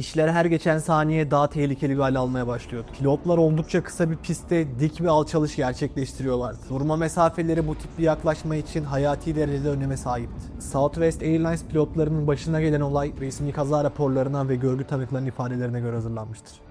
İşler her geçen saniye daha tehlikeli bir hale almaya başlıyordu. Pilotlar oldukça kısa bir pistte dik bir alçalış gerçekleştiriyorlardı. Durma mesafeleri bu tip bir yaklaşma için hayati derecede öneme sahipti. Southwest Airlines pilotlarının başına gelen olay resmi kaza raporlarına ve görgü tanıklarının ifadelerine göre hazırlanmıştır.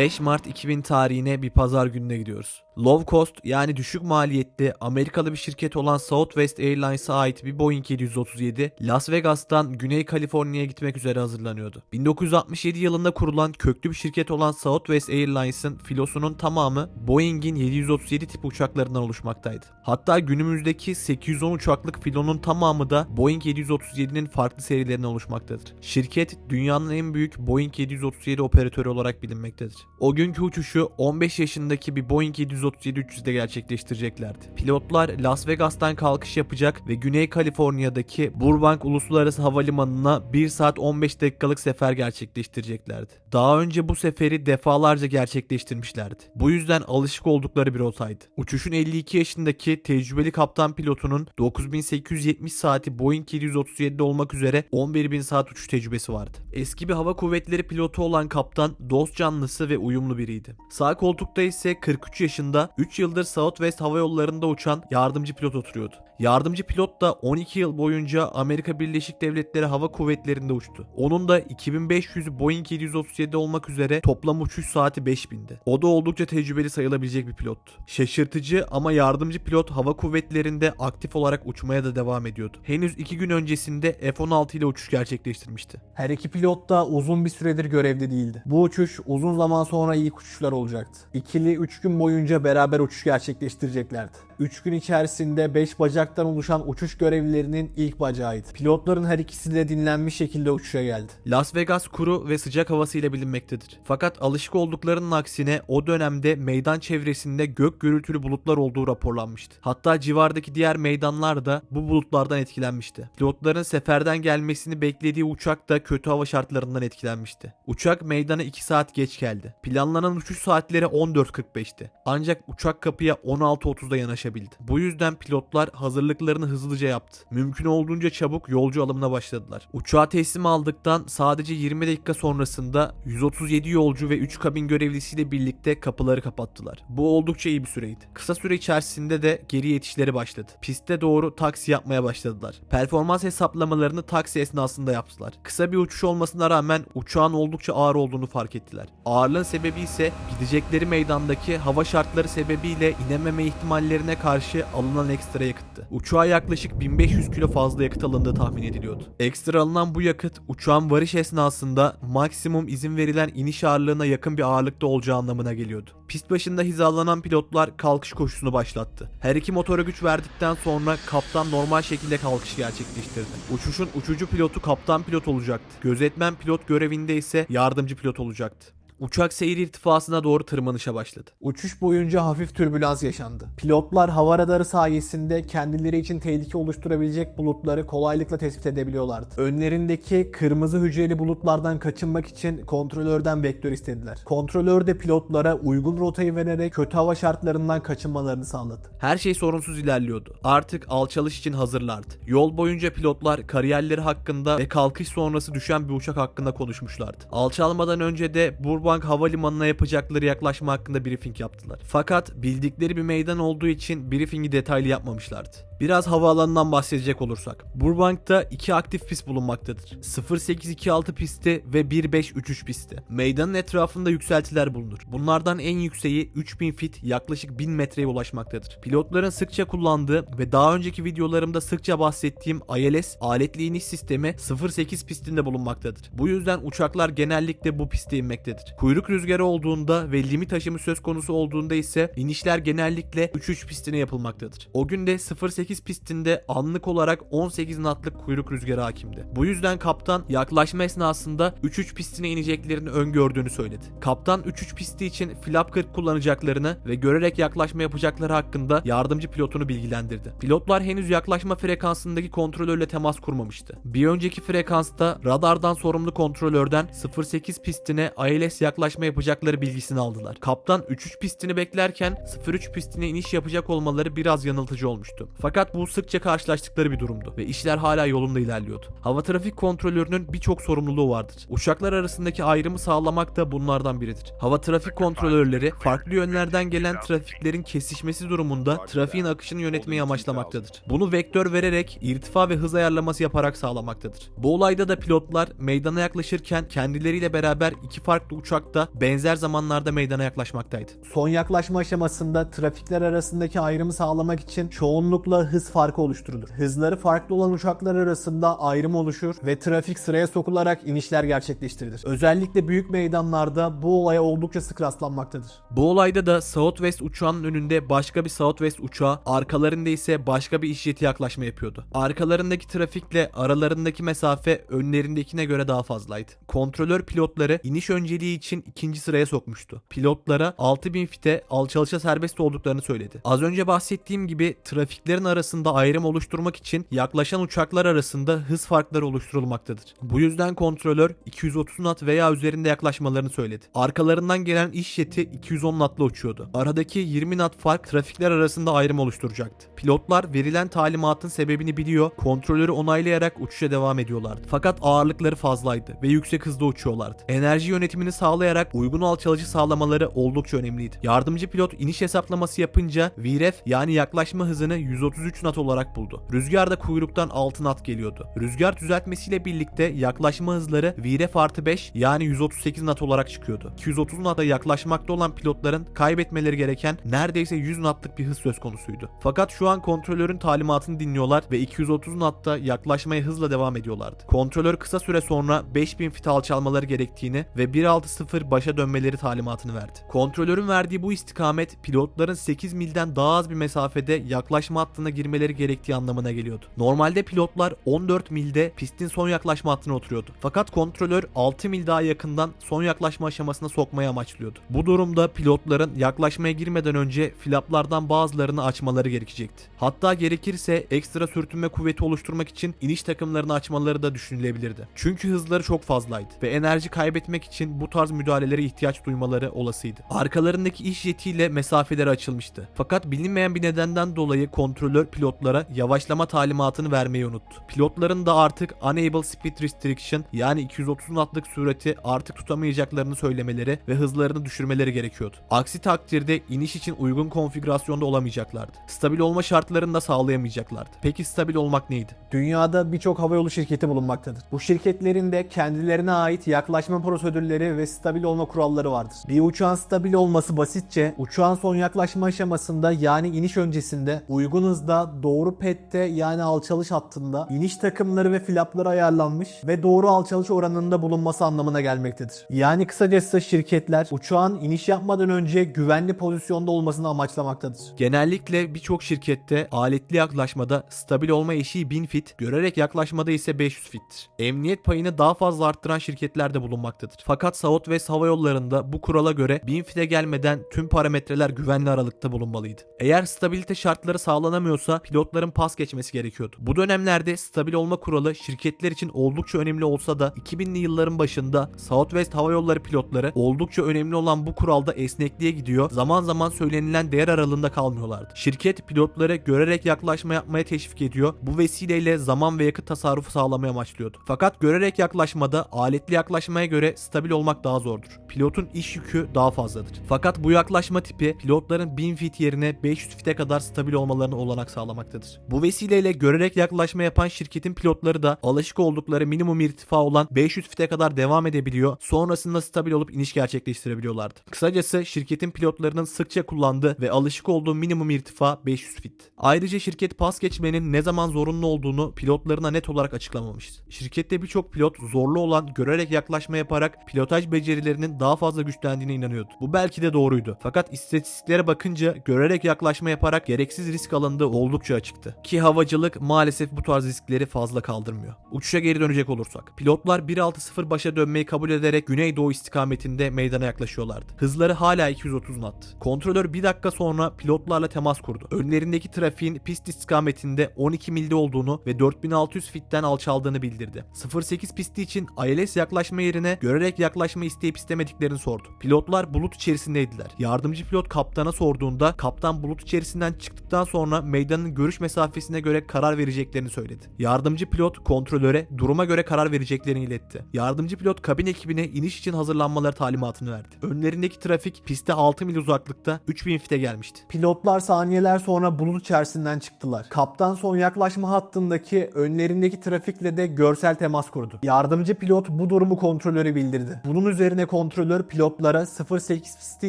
5 Mart 2000 tarihine bir pazar gününe gidiyoruz. Low cost yani düşük maliyetli Amerikalı bir şirket olan Southwest Airlines'a ait bir Boeing 737 Las Vegas'tan Güney Kaliforniya'ya gitmek üzere hazırlanıyordu. 1967 yılında kurulan köklü bir şirket olan Southwest Airlines'ın filosunun tamamı Boeing'in 737 tip uçaklarından oluşmaktaydı. Hatta günümüzdeki 810 uçaklık filonun tamamı da Boeing 737'nin farklı serilerinden oluşmaktadır. Şirket dünyanın en büyük Boeing 737 operatörü olarak bilinmektedir. O günkü uçuşu 15 yaşındaki bir Boeing 737-300'de gerçekleştireceklerdi. Pilotlar Las Vegas'tan kalkış yapacak ve Güney Kaliforniya'daki Burbank Uluslararası Havalimanı'na 1 saat 15 dakikalık sefer gerçekleştireceklerdi. Daha önce bu seferi defalarca gerçekleştirmişlerdi. Bu yüzden alışık oldukları bir rotaydı. Uçuşun 52 yaşındaki tecrübeli kaptan pilotunun 9870 saati Boeing 737'de olmak üzere 11.000 saat uçuş tecrübesi vardı. Eski bir hava kuvvetleri pilotu olan kaptan dost canlısı ve uyumlu biriydi. Sağ koltukta ise 43 yaşında 3 yıldır Southwest Hava Yolları'nda uçan yardımcı pilot oturuyordu. Yardımcı pilot da 12 yıl boyunca Amerika Birleşik Devletleri Hava Kuvvetleri'nde uçtu. Onun da 2500 Boeing 737 olmak üzere toplam uçuş saati 5000'di. O da oldukça tecrübeli sayılabilecek bir pilottu. Şaşırtıcı ama yardımcı pilot hava kuvvetlerinde aktif olarak uçmaya da devam ediyordu. Henüz 2 gün öncesinde F-16 ile uçuş gerçekleştirmişti. Her iki pilot da uzun bir süredir görevde değildi. Bu uçuş uzun zaman sonra ilk uçuşlar olacaktı. İkili 3 gün boyunca beraber uçuş gerçekleştireceklerdi. 3 gün içerisinde 5 bacaktan oluşan uçuş görevlilerinin ilk bacağıydı. Pilotların her ikisi de dinlenmiş şekilde uçuşa geldi. Las Vegas kuru ve sıcak havasıyla bilinmektedir. Fakat alışık olduklarının aksine o dönemde meydan çevresinde gök gürültülü bulutlar olduğu raporlanmıştı. Hatta civardaki diğer meydanlar da bu bulutlardan etkilenmişti. Pilotların seferden gelmesini beklediği uçak da kötü hava şartlarından etkilenmişti. Uçak meydana 2 saat geç geldi. Planlanan uçuş saatleri 14.45'ti. Ancak uçak kapıya 16.30'da yanaşabildi. Bu yüzden pilotlar hazırlıklarını hızlıca yaptı. Mümkün olduğunca çabuk yolcu alımına başladılar. Uçağı teslim aldıktan sadece 20 dakika sonrasında 137 yolcu ve 3 kabin görevlisiyle birlikte kapıları kapattılar. Bu oldukça iyi bir süreydi. Kısa süre içerisinde de geri yetişleri başladı. Piste doğru taksi yapmaya başladılar. Performans hesaplamalarını taksi esnasında yaptılar. Kısa bir uçuş olmasına rağmen uçağın oldukça ağır olduğunu fark ettiler. Ağırlığın sebebi ise gidecekleri meydandaki hava şartları sebebiyle inememe ihtimallerine karşı alınan ekstra yakıttı. Uçağa yaklaşık 1500 kilo fazla yakıt alındığı tahmin ediliyordu. Ekstra alınan bu yakıt uçağın varış esnasında maksimum izin verilen iniş ağırlığına yakın bir ağırlıkta olacağı anlamına geliyordu. Pist başında hizalanan pilotlar kalkış koşusunu başlattı. Her iki motora güç verdikten sonra kaptan normal şekilde kalkış gerçekleştirdi. Uçuşun uçucu pilotu kaptan pilot olacaktı. Gözetmen pilot görevinde ise yardımcı pilot olacaktı. Uçak seyir irtifasına doğru tırmanışa başladı. Uçuş boyunca hafif türbülans yaşandı. Pilotlar hava radarı sayesinde kendileri için tehlike oluşturabilecek bulutları kolaylıkla tespit edebiliyorlardı. Önlerindeki kırmızı hücreli bulutlardan kaçınmak için kontrolörden vektör istediler. Kontrolör de pilotlara uygun rotayı vererek kötü hava şartlarından kaçınmalarını sağladı. Her şey sorunsuz ilerliyordu. Artık alçalış için hazırlardı. Yol boyunca pilotlar kariyerleri hakkında ve kalkış sonrası düşen bir uçak hakkında konuşmuşlardı. Alçalmadan önce de Burbank Havalimanı'na yapacakları yaklaşma hakkında briefing yaptılar. Fakat bildikleri bir meydan olduğu için briefingi detaylı yapmamışlardı. Biraz havaalanından bahsedecek olursak. Burbank'ta iki aktif pist bulunmaktadır. 0826 pisti ve 1533 pisti. Meydanın etrafında yükseltiler bulunur. Bunlardan en yükseği 3000 fit yaklaşık 1000 metreye ulaşmaktadır. Pilotların sıkça kullandığı ve daha önceki videolarımda sıkça bahsettiğim ILS aletli iniş sistemi 08 pistinde bulunmaktadır. Bu yüzden uçaklar genellikle bu piste inmektedir. Kuyruk rüzgarı olduğunda ve limit aşımı söz konusu olduğunda ise inişler genellikle 3-3 pistine yapılmaktadır. O gün de 0.8 pistinde anlık olarak 18 knotlık kuyruk rüzgarı hakimdi. Bu yüzden kaptan yaklaşma esnasında 3-3 pistine ineceklerini öngördüğünü söyledi. Kaptan 3-3 pisti için flap 40 kullanacaklarını ve görerek yaklaşma yapacakları hakkında yardımcı pilotunu bilgilendirdi. Pilotlar henüz yaklaşma frekansındaki kontrolörle temas kurmamıştı. Bir önceki frekansta radardan sorumlu kontrolörden 08 pistine ILS yaklaşma yapacakları bilgisini aldılar. Kaptan 3-3 pistini beklerken 03 pistine iniş yapacak olmaları biraz yanıltıcı olmuştu. Fakat bu sıkça karşılaştıkları bir durumdu ve işler hala yolunda ilerliyordu. Hava trafik kontrolörünün birçok sorumluluğu vardır. Uçaklar arasındaki ayrımı sağlamak da bunlardan biridir. Hava trafik kontrolörleri farklı yönlerden gelen trafiklerin kesişmesi durumunda trafiğin akışını yönetmeyi amaçlamaktadır. Bunu vektör vererek irtifa ve hız ayarlaması yaparak sağlamaktadır. Bu olayda da pilotlar meydana yaklaşırken kendileriyle beraber iki farklı uçakta benzer zamanlarda meydana yaklaşmaktaydı. Son yaklaşma aşamasında trafikler arasındaki ayrımı sağlamak için çoğunlukla hız farkı oluşturulur. Hızları farklı olan uçaklar arasında ayrım oluşur ve trafik sıraya sokularak inişler gerçekleştirilir. Özellikle büyük meydanlarda bu olaya oldukça sık rastlanmaktadır. Bu olayda da Southwest uçağının önünde başka bir Southwest uçağı, arkalarında ise başka bir iş jeti yaklaşma yapıyordu. Arkalarındaki trafikle aralarındaki mesafe önlerindekine göre daha fazlaydı. Kontrolör pilotları iniş önceliği için ikinci sıraya sokmuştu. Pilotlara 6000 fite alçalışa serbest olduklarını söyledi. Az önce bahsettiğim gibi trafiklerin arasında ayrım oluşturmak için yaklaşan uçaklar arasında hız farkları oluşturulmaktadır. Bu yüzden kontrolör 230 knot veya üzerinde yaklaşmalarını söyledi. Arkalarından gelen iş jeti 210 knotla uçuyordu. Aradaki 20 knot fark trafikler arasında ayrım oluşturacaktı. Pilotlar verilen talimatın sebebini biliyor, kontrolörü onaylayarak uçuşa devam ediyorlardı. Fakat ağırlıkları fazlaydı ve yüksek hızda uçuyorlardı. Enerji yönetimini sağlayarak uygun alçalıcı sağlamaları oldukça önemliydi. Yardımcı pilot iniş hesaplaması yapınca VREF yani yaklaşma hızını 133 knot olarak buldu. Rüzgar da kuyruktan 6 knot geliyordu. Rüzgar düzeltmesiyle birlikte yaklaşma hızları VREF artı 5 yani 138 knot olarak çıkıyordu. 230 knot'a yaklaşmakta olan pilotların kaybetmeleri gereken neredeyse 100 knotlık bir hız söz konusuydu. Fakat şu an kontrolörün talimatını dinliyorlar ve 230 knotta yaklaşmaya hızla devam ediyorlardı. Kontrolör kısa süre sonra 5000 fit alçalmaları gerektiğini ve 1.60 başa dönmeleri talimatını verdi. Kontrolörün verdiği bu istikamet pilotların 8 milden daha az bir mesafede yaklaşma hattına girmeleri gerektiği anlamına geliyordu. Normalde pilotlar 14 milde pistin son yaklaşma hattına oturuyordu. Fakat kontrolör 6 mil daha yakından son yaklaşma aşamasına sokmayı amaçlıyordu. Bu durumda pilotların yaklaşmaya girmeden önce flaplardan bazılarını açmaları gerekecekti. Hatta gerekirse ekstra sürtünme kuvveti oluşturmak için iniş takımlarını açmaları da düşünülebilirdi. Çünkü hızları çok fazlaydı ve enerji kaybetmek için bu tarz müdahalelere ihtiyaç duymaları olasıydı. Arkalarındaki iş jetiyle mesafeleri açılmıştı. Fakat bilinmeyen bir nedenden dolayı kontrolör pilotlara yavaşlama talimatını vermeyi unuttu. Pilotların da artık Unable Speed Restriction yani 230 knotlık sürati artık tutamayacaklarını söylemeleri ve hızlarını düşürmeleri gerekiyordu. Aksi takdirde iniş için uygun konfigürasyonda olamayacaklardı. Stabil olma şartlarını da sağlayamayacaklardı. Peki stabil olmak neydi? Dünyada birçok havayolu şirketi bulunmaktadır. Bu şirketlerin de kendilerine ait yaklaşma prosedürleri ve stabil olma kuralları vardır. Bir uçağın stabil olması basitçe uçağın son yaklaşma aşamasında yani iniş öncesinde uygun hızda doğru pette yani alçalış hattında iniş takımları ve flapları ayarlanmış ve doğru alçalış oranında bulunması anlamına gelmektedir. Yani kısacası şirketler uçağın iniş yapmadan önce güvenli pozisyonda olmasını amaçlamaktadır. Genellikle birçok şirkette aletli yaklaşmada stabil olma eşiği 1000 fit, görerek yaklaşmada ise 500 fittir. Emniyet payını daha fazla arttıran şirketler de bulunmaktadır. Fakat Southwest Hava Yolları'nda bu kurala göre 1000 fite gelmeden tüm parametreler güvenli aralıkta bulunmalıydı. Eğer stabilite şartları sağlanamıyorsa pilotların pas geçmesi gerekiyordu. Bu dönemlerde stabil olma kuralı şirketler için oldukça önemli olsa da 2000'li yılların başında Southwest Hava Yolları pilotları oldukça önemli olan bu kuralda esnekliğe gidiyor. Zaman zaman söylenilen değer aralığında kalmıyorlardı. Şirket pilotları görerek yaklaşma yapmaya teşvik ediyor. Bu vesileyle zaman ve yakıt tasarrufu sağlamaya amaçlıyordu. Fakat görerek yaklaşmada aletli yaklaşmaya göre stabil olmak daha zordur. Pilotun iş yükü daha fazladır. Fakat bu yaklaşma tipi pilotların 1000 fit yerine 500 fite kadar stabil olmalarına olanak sağlamaktadır. Bu vesileyle görerek yaklaşma yapan şirketin pilotları da alışık oldukları minimum irtifa olan 500 fite kadar devam edebiliyor. Sonrasında stabil olup iniş gerçekleştirebiliyorlardı. Kısacası şirketin pilotlarının sıkça kullandığı ve alışık olduğu minimum irtifa 500 fit. Ayrıca şirket pas geçmenin ne zaman zorunlu olduğunu pilotlarına net olarak açıklamamıştı. Şirkette birçok pilot zorlu olan görerek yaklaşma yaparak pilotaj becerilerinin daha fazla güçlendiğine inanıyordu. Bu belki de doğruydu. Fakat istatistiklere bakınca görerek yaklaşma yaparak gereksiz risk alanında oldukça açıktı. Ki havacılık maalesef bu tarz riskleri fazla kaldırmıyor. Uçuşa geri dönecek olursak. Pilotlar 1.60 başa dönmeyi kabul ederek güneydoğu istikametinde meydana yaklaşıyorlardı. Hızları hala 230 knot. Kontrolör bir dakika sonra pilotlarla temas kurdu. Önlerindeki trafiğin pist istikametinde 12 milde olduğunu ve 4600 fitten alçaldığını bildirdi. 08 pisti için ILS yaklaşma yerine görerek yaklaşma isteyip istemediklerini sordu. Pilotlar bulut içerisindeydiler. Yardımcı pilot kaptana sorduğunda kaptan bulut içerisinden çıktıktan sonra meydanın görüş mesafesine göre karar vereceklerini söyledi. Yardımcı pilot kontrolöre duruma göre karar vereceklerini iletti. Yardımcı pilot kabin ekibine iniş için hazırlanmaları talimatını verdi. Önlerindeki trafik piste 6 mil uzaklıkta 3000 fite gelmişti. Pilotlar saniyeler sonra bulut içerisinden çıktılar. Kaptan son yaklaşma hattındaki önlerindeki trafikle de görsel temas kurdu. Yardımcı pilot bu durumu kontrolöre bildirdi. Bunun üzerine kontrolör pilotlara 08 pisti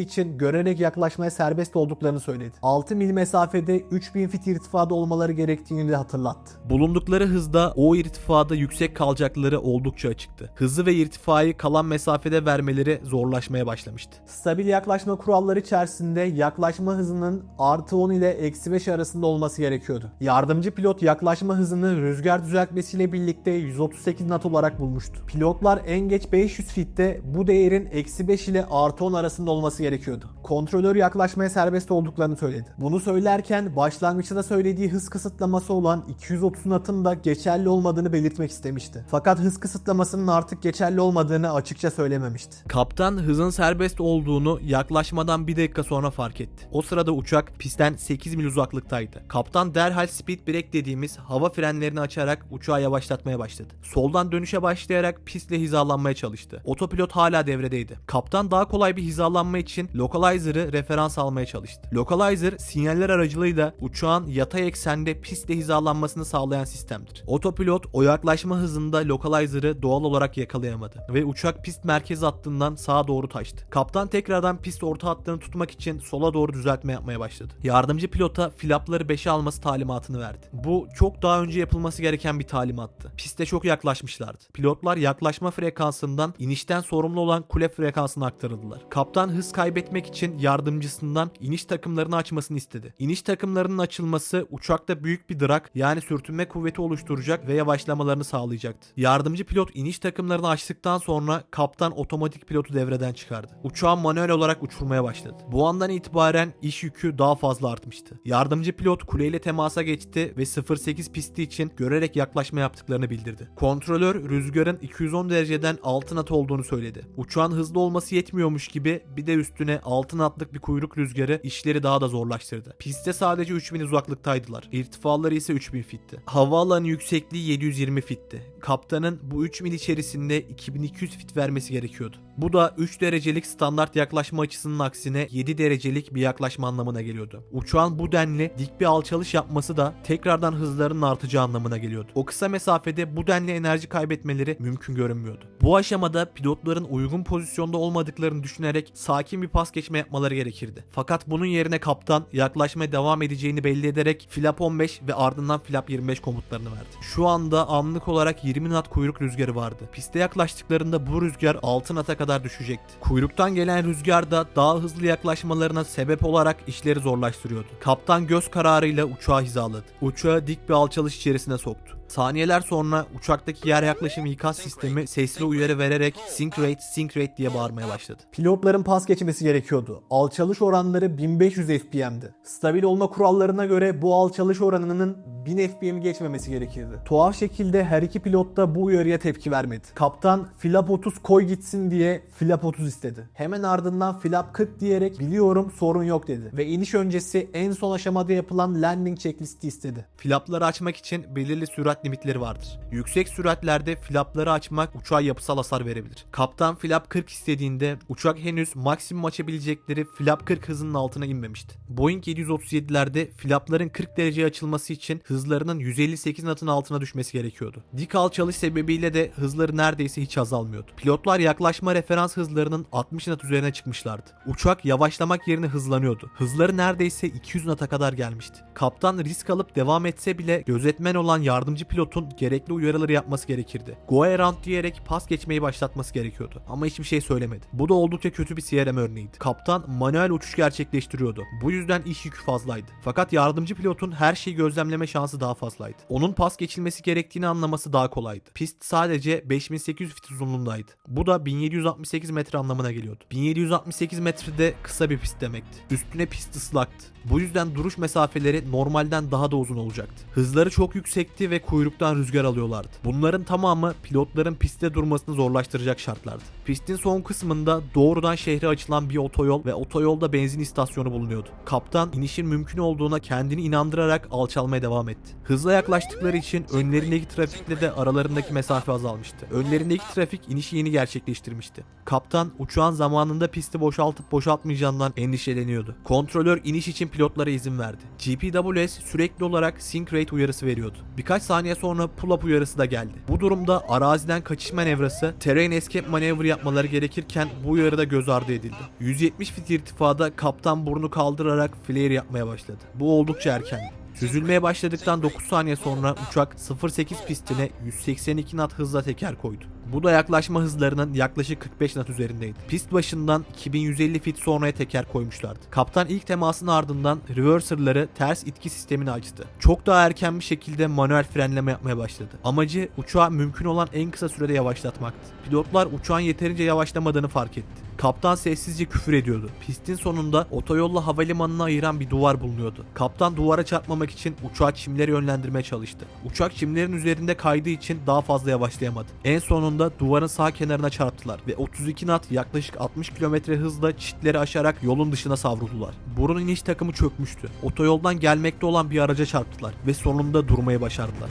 için görerek yaklaşmaya serbest olduklarını söyledi. 6 mil mesafede 3000 fit irtifada olmaları gerektiğini de hatırlattı. Bulundukları hızda o irtifada yüksek kalacakları oldukça açıktı. Hızı ve irtifayı kalan mesafede vermeleri zorlaşmaya başlamıştı. Stabil yaklaşma kuralları içerisinde yaklaşma hızının artı 10 ile eksi 5 arasında olması gerekiyordu. Yardımcı pilot yaklaşma hızını rüzgar düzeltmesiyle birlikte 138 knot olarak bulmuştu. Pilotlar en geç 500 fitte bu değerin eksi 5 ile artı 10 arasında olması gerekiyordu. Kontrolör yaklaşmaya serbest olduklarını söyledi. Bunu söylerken başlangıçta da söylediği hız kısıtlaması olan 230 knotun da geçerli olmadığını belirtmek istemişti. Fakat hız kısıtlamasının artık geçerli olmadığını açıkça söylememişti. Kaptan hızın serbest olduğunu yaklaşmadan bir dakika sonra fark etti. O sırada uçak pistten 8 mil uzaklıktaydı. Kaptan derhal speed brake dediğimiz hava frenlerini açarak uçağı yavaşlatmaya başladı. Soldan dönüşe başlayarak pistle hizalanmaya çalıştı. Otopilot hala devredeydi. Kaptan daha kolay bir hizalanma için localizer'ı referans almaya çalıştı. Localizer sinyaller aracılığıyla uçağın yatay eksende pistle hizalanmasını sağlayan sistemdir. Otopilot o yaklaşma hızında localizer'ı doğal olarak yakalayamadı ve uçak pist merkez hattından sağa doğru taştı. Kaptan tekrardan pist orta hattını tutmak için sola doğru düzeltme yapmaya başladı. Yardımcı pilota flapları 5'e alması talimatını verdi. Bu çok daha önce yapılması gereken bir talimattı. Piste çok yaklaşmışlardı. Pilotlar yaklaşma frekansından inişten sorumlu olan kule frekansına aktarıldılar. Kaptan hız kaybetmek için yardımcısından iniş takımlarını açmasını istedi. İniş takımlarının açılması uçakta büyük bir drag yani sürtünme kuvveti oluşturacak ve yavaşlamalarını sağlayacaktı. Yardımcı pilot iniş takımlarını açtıktan sonra kaptan otomatik pilotu devreden çıkardı. Uçağı manuel olarak uçurmaya başladı. Bu andan itibaren iş yükü daha fazla artmıştı. Yardımcı pilot kuleyle temasa geçti ve 08 pisti için görerek yaklaşma yaptıklarını bildirdi. Kontrolör rüzgarın 210 dereceden 6 knot olduğunu söyledi. Uçağın hızlı olması yetmiyormuş gibi bir de üstüne 6 knotlık bir kuyruk rüzgarı işleri daha da zorlaştırdı. Piste sadece 3000 uzaklıktaydılar. İrtifaları ise 3000 fitti. Havaalanı yüksekliği 720 fitti. Kaptanın bu 3000 içerisinde 2200 fit vermesi gerekiyordu. Bu da 3 derecelik standart yaklaşma açısının aksine 7 derecelik bir yaklaşma anlamına geliyordu. Uçağın bu denli dik bir alçalış yapması da tekrardan hızlarının artacağı anlamına geliyordu. O kısa mesafede bu denli enerji kaybetmeleri mümkün görünmüyordu. Bu aşamada pilotların uygun pozisyonda olmadıklarını düşünerek sakin bir pas geçme yapmaları gerekirdi. Fakat bunun yerine kaptan yaklaşmaya devam edeceğini belli ederek flap 15 ve ardından flap 25 komutlarını verdi. Şu anda anlık olarak 20 knot kuyruk rüzgarı vardı. Piste yaklaştıklarında bu rüzgar 6 knot'a kadar düşecekti. Kuyruktan gelen rüzgar da daha hızlı yaklaşmalarına sebep olarak işleri zorlaştırıyordu. Kaptan göz kararıyla uçağı hizaladı. Uçağı dik bir alçalış içerisine soktu. Saniyeler sonra uçaktaki yer yaklaşım ikaz sistemi sesli uyarı vererek sync rate, sync rate diye bağırmaya başladı. Pilotların pas geçmesi gerekiyordu. Alçalış oranları 1500 FPM'di. Stabil olma kurallarına göre bu alçalış oranının 1000 FPM'i geçmemesi gerekirdi. Tuhaf şekilde her iki pilot da bu uyarıya tepki vermedi. Kaptan flap 30 koy gitsin diye flap 30 istedi. Hemen ardından flap 40 diyerek biliyorum sorun yok dedi. Ve iniş öncesi en son aşamada yapılan landing checklisti istedi. Flapları açmak için belirli sürat limitleri vardır. Yüksek süratlerde flapları açmak uçağa yapısal hasar verebilir. Kaptan flap 40 istediğinde uçak henüz maksimum açabilecekleri flap 40 hızının altına inmemişti. Boeing 737'lerde flapların 40 dereceye açılması için hızlarının 158 knot'un altına düşmesi gerekiyordu. Dik alçalış sebebiyle de hızları neredeyse hiç azalmıyordu. Pilotlar yaklaşma referans hızlarının 60 knot üzerine çıkmışlardı. Uçak yavaşlamak yerine hızlanıyordu. Hızları neredeyse 200 knot'a kadar gelmişti. Kaptan risk alıp devam etse bile gözetmen olan yardımcı yardımcı pilotun gerekli uyarıları yapması gerekirdi. Go around diyerek pas geçmeyi başlatması gerekiyordu. Ama hiçbir şey söylemedi. Bu da oldukça kötü bir CRM örneğiydi. Kaptan manuel uçuş gerçekleştiriyordu. Bu yüzden iş yükü fazlaydı. Fakat yardımcı pilotun her şeyi gözlemleme şansı daha fazlaydı. Onun pas geçilmesi gerektiğini anlaması daha kolaydı. Pist sadece 5800 fit uzunluğundaydı. Bu da 1768 metre anlamına geliyordu. 1768 metrede kısa bir pist demekti. Üstüne pist ıslaktı. Bu yüzden duruş mesafeleri normalden daha da uzun olacaktı. Hızları çok yüksekti ve kuyruktan rüzgar alıyorlardı. Bunların tamamı pilotların pistte durmasını zorlaştıracak şartlardı. Pistin son kısmında doğrudan şehre açılan bir otoyol ve otoyolda benzin istasyonu bulunuyordu. Kaptan inişin mümkün olduğuna kendini inandırarak alçalmaya devam etti. Hızla yaklaştıkları için önlerindeki trafikle de aralarındaki mesafe azalmıştı. Önlerindeki trafik inişi yeni gerçekleştirmişti. Kaptan uçağın zamanında pisti boşaltıp boşaltmayacağından endişeleniyordu. Kontrolör iniş için pilotlara izin verdi. GPWS sürekli olarak sync rate uyarısı veriyordu. Birkaç saniye sonra pull up uyarısı da geldi. Bu durumda araziden kaçış manevrası, terrain escape manevra yapmaları gerekirken bu uyarı da göz ardı edildi. 170 fit irtifada kaptan burnu kaldırarak flare yapmaya başladı. Bu oldukça erkendi. Süzülmeye başladıktan 9 saniye sonra uçak 08 pistine 182 knot hızla teker koydu. Bu da yaklaşma hızlarının yaklaşık 45 knot üzerindeydi. Pist başından 2150 fit sonraya teker koymuşlardı. Kaptan ilk temasın ardından reverser'ları ters itki sistemini açtı. Çok daha erken bir şekilde manuel frenleme yapmaya başladı. Amacı uçağı mümkün olan en kısa sürede yavaşlatmaktı. Pilotlar uçağın yeterince yavaşlamadığını fark etti. Kaptan sessizce küfür ediyordu. Pistin sonunda otoyolla havalimanını ayıran bir duvar bulunuyordu. Kaptan duvara çarpmamak için uçağı çimlere yönlendirmeye çalıştı. Uçak çimlerin üzerinde kaydığı için daha fazla yavaşlayamadı. En sonunda duvarın sağ kenarına çarptılar ve 32 knot yaklaşık 60 km hızla çitleri aşarak yolun dışına savruldular. Burun iniş takımı çökmüştü. Otoyoldan gelmekte olan bir araca çarptılar ve sonunda durmayı başardılar.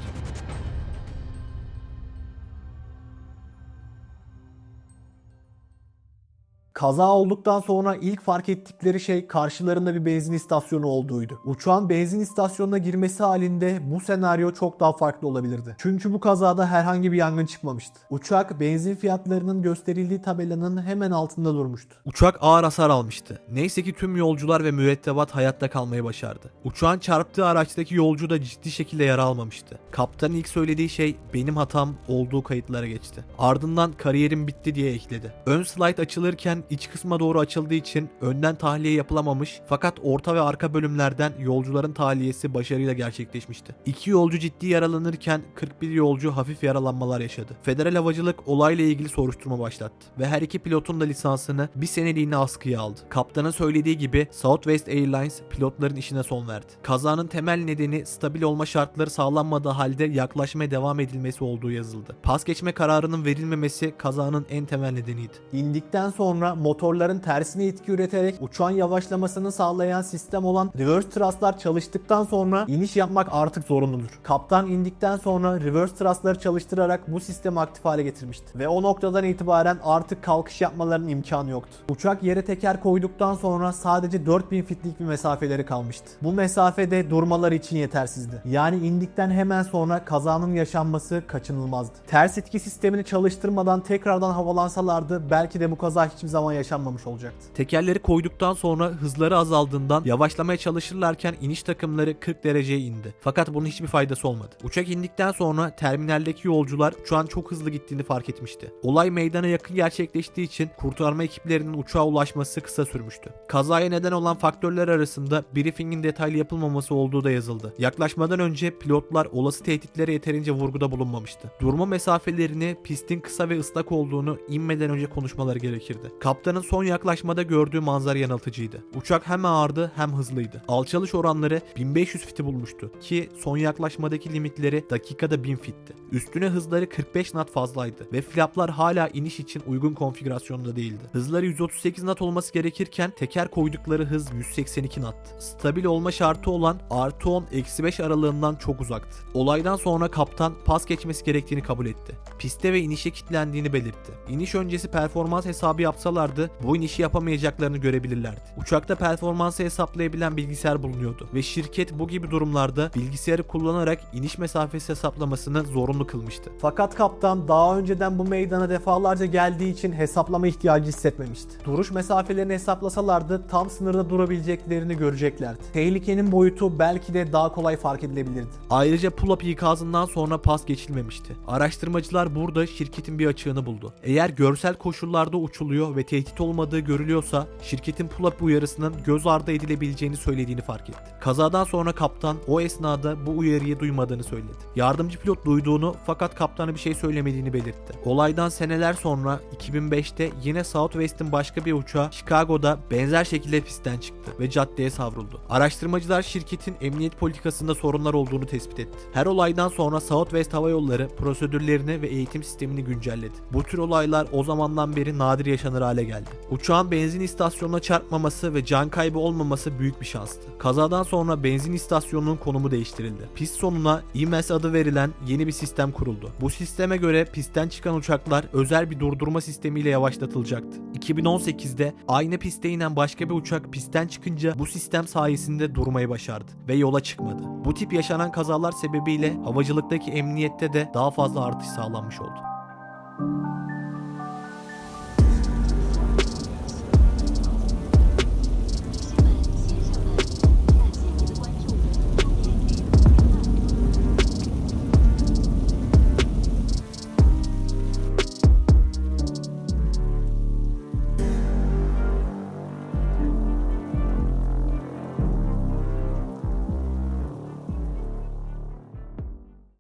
Kaza olduktan sonra ilk fark ettikleri şey karşılarında bir benzin istasyonu olduğuydu. Uçağın benzin istasyonuna girmesi halinde bu senaryo çok daha farklı olabilirdi. Çünkü bu kazada herhangi bir yangın çıkmamıştı. Uçak benzin fiyatlarının gösterildiği tabelanın hemen altında durmuştu. Uçak ağır hasar almıştı. Neyse ki tüm yolcular ve mürettebat hayatta kalmayı başardı. Uçağın çarptığı araçtaki yolcu da ciddi şekilde yara almamıştı. Kaptanın ilk söylediği şey benim hatam olduğu kayıtlara geçti. Ardından kariyerim bitti diye ekledi. Ön slide açılırken iç kısma doğru açıldığı için önden tahliye yapılamamış fakat orta ve arka bölümlerden yolcuların tahliyesi başarıyla gerçekleşmişti. İki yolcu ciddi yaralanırken 41 yolcu hafif yaralanmalar yaşadı. Federal Havacılık olayla ilgili soruşturma başlattı ve her iki pilotun da lisansını bir seneliğine askıya aldı. Kaptanın söylediği gibi Southwest Airlines pilotların işine son verdi. Kazanın temel nedeni stabil olma şartları sağlanmadığı halde yaklaşmaya devam edilmesi olduğu yazıldı. Pas geçme kararının verilmemesi kazanın en temel nedeniydi. İndikten sonra motorların tersine itki üreterek uçağın yavaşlamasını sağlayan sistem olan reverse thrustlar çalıştıktan sonra iniş yapmak artık zorunludur. Kaptan indikten sonra reverse thrustları çalıştırarak bu sistemi aktif hale getirmişti. Ve o noktadan itibaren artık kalkış yapmalarının imkanı yoktu. Uçak yere teker koyduktan sonra sadece 4000 fitlik bir mesafeleri kalmıştı. Bu mesafede durmaları için yetersizdi. Yani indikten hemen sonra kazanın yaşanması kaçınılmazdı. Ters etki sistemini çalıştırmadan tekrardan havalansalardı belki de bu kaza hiçbir zaman yaşanmamış olacaktı. Tekerleri koyduktan sonra hızları azaldığından yavaşlamaya çalışırlarken iniş takımları 40 dereceye indi. Fakat bunun hiçbir faydası olmadı. Uçak indikten sonra terminaldeki yolcular uçağın çok hızlı gittiğini fark etmişti. Olay meydana yakın gerçekleştiği için kurtarma ekiplerinin uçağa ulaşması kısa sürmüştü. Kazaya neden olan faktörler arasında briefingin detaylı yapılmaması olduğu da yazıldı. Yaklaşmadan önce pilotlar olası tehditlere yeterince vurguda bulunmamıştı. Durma mesafelerini pistin kısa ve ıslak olduğunu inmeden önce konuşmaları gerekirdi. Kaptanın son yaklaşmada gördüğü manzara yanıltıcıydı. Uçak hem ağırdı hem hızlıydı. Alçalış oranları 1500 fiti bulmuştu ki son yaklaşmadaki limitleri dakikada 1000 fitti. Üstüne hızları 45 knot fazlaydı ve flaplar hala iniş için uygun konfigürasyonda değildi. Hızları 138 knot olması gerekirken teker koydukları hız 182 knot. Stabil olma şartı olan artı 10 eksi 5 aralığından çok uzaktı. Olaydan sonra kaptan pas geçmesi gerektiğini kabul etti. Piste ve inişe kilitlendiğini belirtti. İniş öncesi performans hesabı yapsalar olsalardı Boeing işi yapamayacaklarını görebilirlerdi. Uçakta performansı hesaplayabilen bilgisayar bulunuyordu ve şirket bu gibi durumlarda bilgisayarı kullanarak iniş mesafesi hesaplamasını zorunlu kılmıştı. Fakat kaptan daha önceden bu meydana defalarca geldiği için hesaplama ihtiyacı hissetmemişti. Duruş mesafelerini hesaplasalardı tam sınırda durabileceklerini göreceklerdi. Tehlikenin boyutu belki de daha kolay fark edilebilirdi. Ayrıca pull-up ikazından sonra pas geçilmemişti. Araştırmacılar burada şirketin bir açığını buldu. Eğer görsel koşullarda uçuluyor ve tehdit olmadığı görülüyorsa şirketin pull-up uyarısının göz ardı edilebileceğini söylediğini fark etti. Kazadan sonra kaptan o esnada bu uyarıyı duymadığını söyledi. Yardımcı pilot duyduğunu fakat kaptana bir şey söylemediğini belirtti. Olaydan seneler sonra 2005'te yine Southwest'in başka bir uçağı Chicago'da benzer şekilde pistten çıktı ve caddeye savruldu. Araştırmacılar şirketin emniyet politikasında sorunlar olduğunu tespit etti. Her olaydan sonra Southwest Hava Yolları prosedürlerini ve eğitim sistemini güncelledi. Bu tür olaylar o zamandan beri nadir yaşanır hale geldi. Uçağın benzin istasyonuna çarpmaması ve can kaybı olmaması büyük bir şanstı. Kazadan sonra benzin istasyonunun konumu değiştirildi. Pist sonuna IMS adı verilen yeni bir sistem kuruldu. Bu sisteme göre pistten çıkan uçaklar özel bir durdurma sistemiyle yavaşlatılacaktı. 2018'de aynı piste inen başka bir uçak pistten çıkınca bu sistem sayesinde durmayı başardı ve yola çıkmadı. Bu tip yaşanan kazalar sebebiyle havacılıktaki emniyette de daha fazla artış sağlanmış oldu.